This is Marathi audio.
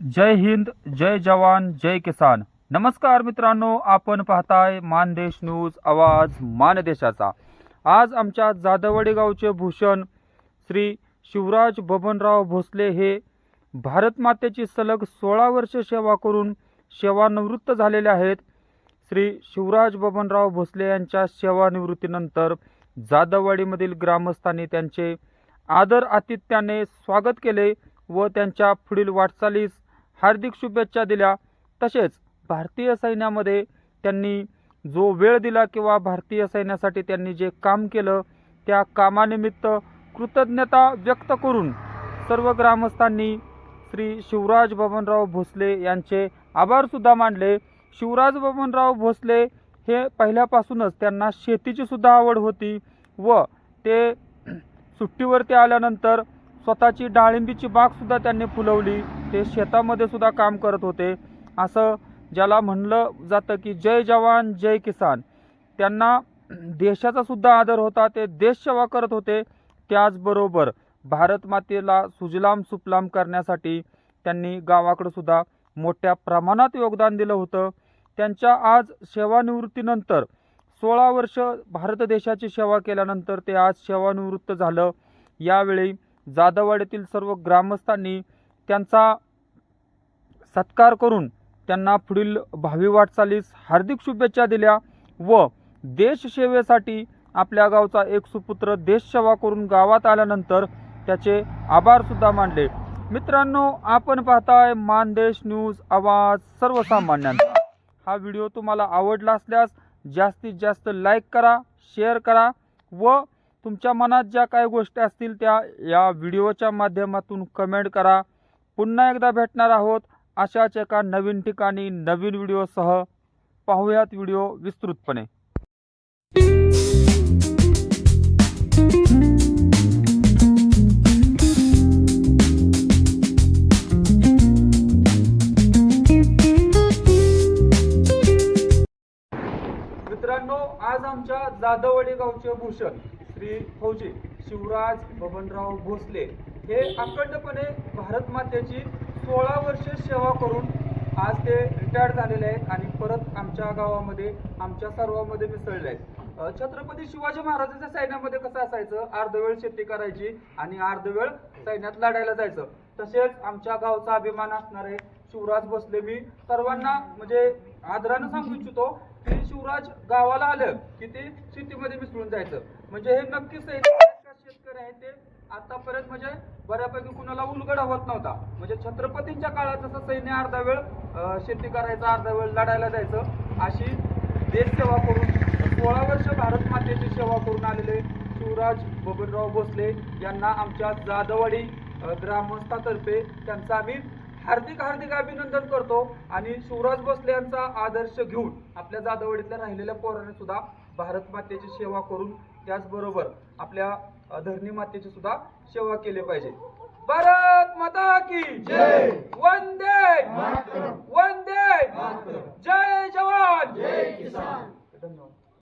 जय हिंद जय जवान जय किसान. नमस्कार मित्रांनो आपण पाहताय मानदेश न्यूज आवाज मानदेशाचा. आज आमच्या जाधवडे गावचे भूषण श्री शिवराज बबनराव भोसले हे भारतमातेची सलग सोळा वर्ष सेवा करून सेवानिवृत्त झालेले आहेत. श्री शिवराज बबनराव भोसले यांच्या सेवानिवृत्तीनंतर जादववाडीमधील ग्रामस्थांनी त्यांचे आदर आतिथ्याने स्वागत केले व त्यांच्या पुढील वाटचालीस हार्दिक शुभेच्छा दिल्या. तसेच भारतीय सैन्यामध्ये त्यांनी जो वेळ दिला किंवा भारतीय सैन्यासाठी त्यांनी जे काम केलं त्या कामानिमित्त कृतज्ञता व्यक्त करून सर्व ग्रामस्थांनी श्री शिवराज बबनराव भोसले यांचे आभारसुद्धा मानले. शिवराज बबनराव भोसले हे पहिल्यापासूनच त्यांना शेतीची सुद्धा आवड होती व ते सुट्टीवरती आल्यानंतर स्वतःची डाळिंबीची बागसुद्धा त्यांनी फुलवली. ते शेतामध्ये सुद्धा काम करत होते. असं ज्याला म्हणलं जातं की जय जवान जय किसान. त्यांना देशाचा सुद्धा आदर होता. ते देशसेवा करत होते. त्याचबरोबर भारत मातेला सुजलाम सुफलाम करण्यासाठी त्यांनी गावाकडं सुद्धा मोठ्या प्रमाणात योगदान दिलं होतं. त्यांच्या आज सेवानिवृत्तीनंतर सोळा वर्ष भारत देशाची सेवा केल्यानंतर ते आज सेवानिवृत्त झालं. यावेळी जाधववाड्यातील सर्व ग्रामस्थांनी त्यांचा सत्कार करून त्यांना पुढील भावी वाटचालीस हार्दिक शुभेच्छा दिल्या व देशसेवेसाठी आपल्या गावचा एक सुपुत्र देशसेवा करून गावात आल्यानंतर त्याचे आभारसुद्धा मानले. मित्रांनो आपण पाहताय मानदेश न्यूज आवाज सर्वसामान्यांचा. हा व्हिडिओ तुम्हाला आवडला असल्यास जास्तीत जास्त लाईक करा शेअर करा व तुमच्या मनात ज्या काही गोष्टी असतील त्या या व्हिडिओच्या माध्यमातून कमेंट करा. पुन्हा एकदा भेटणार आहोत अशाच एका नवीन ठिकाणी नवीन व्हिडिओसह. पाहूयात व्हिडिओ विस्तृतपणे. मित्रांनो आज आमच्या जाधवडी गावचे भूषण श्री फौजी शिवराज बबनराव भोसले हे अखंडपणे भारत मातेची सोळा वर्ष सेवा करून आज ते रिटायर्ड झालेले आहेत आणि परत आमच्या गावामध्ये आमच्या सर्वांमध्ये मिसळले आहेत. छत्रपती शिवाजी महाराजांच्या सैन्यामध्ये कसं असायचं? अर्धवेळ शेती करायची आणि अर्धवेळ सैन्यात लढायला जायचं. तसेच आमच्या गावचा अभिमान असणारे शिवराज भोसले मी सर्वांना म्हणजे आदरानं सांगू इच्छितो की शिवराज गावाला आलं की ते शेतीमध्ये मिसळून जायचं. म्हणजे हे नक्कीच का शेतकरी आहे. ते आतापर्यंत म्हणजे बऱ्यापैकी कुणाला उलगडा होत नव्हता. म्हणजे छत्रपतींच्या काळात जसं सैन्य अर्धा वेळ शेती करायचं अर्धा वेळ लढायला जायचं अशी देशसेवा करून सोळा वर्ष भारत मातेची सेवा करून आलेले शिवराज बबनराव भोसले यांना आमच्या जादवाडी ग्रामस्थातर्फे त्यांचा आम्ही हार्दिक हार्दिक अभिनंदन करतो आणि शिवराज भोसले यांचा आदर्श घेऊन आपल्या जादवडीतल्या राहिलेल्या पोरांनी सुद्धा भारत मातेची सेवा करून त्याचबरोबर आपल्या धरणी मातेची सुद्धा सेवा केली पाहिजे. भारत माता की जय!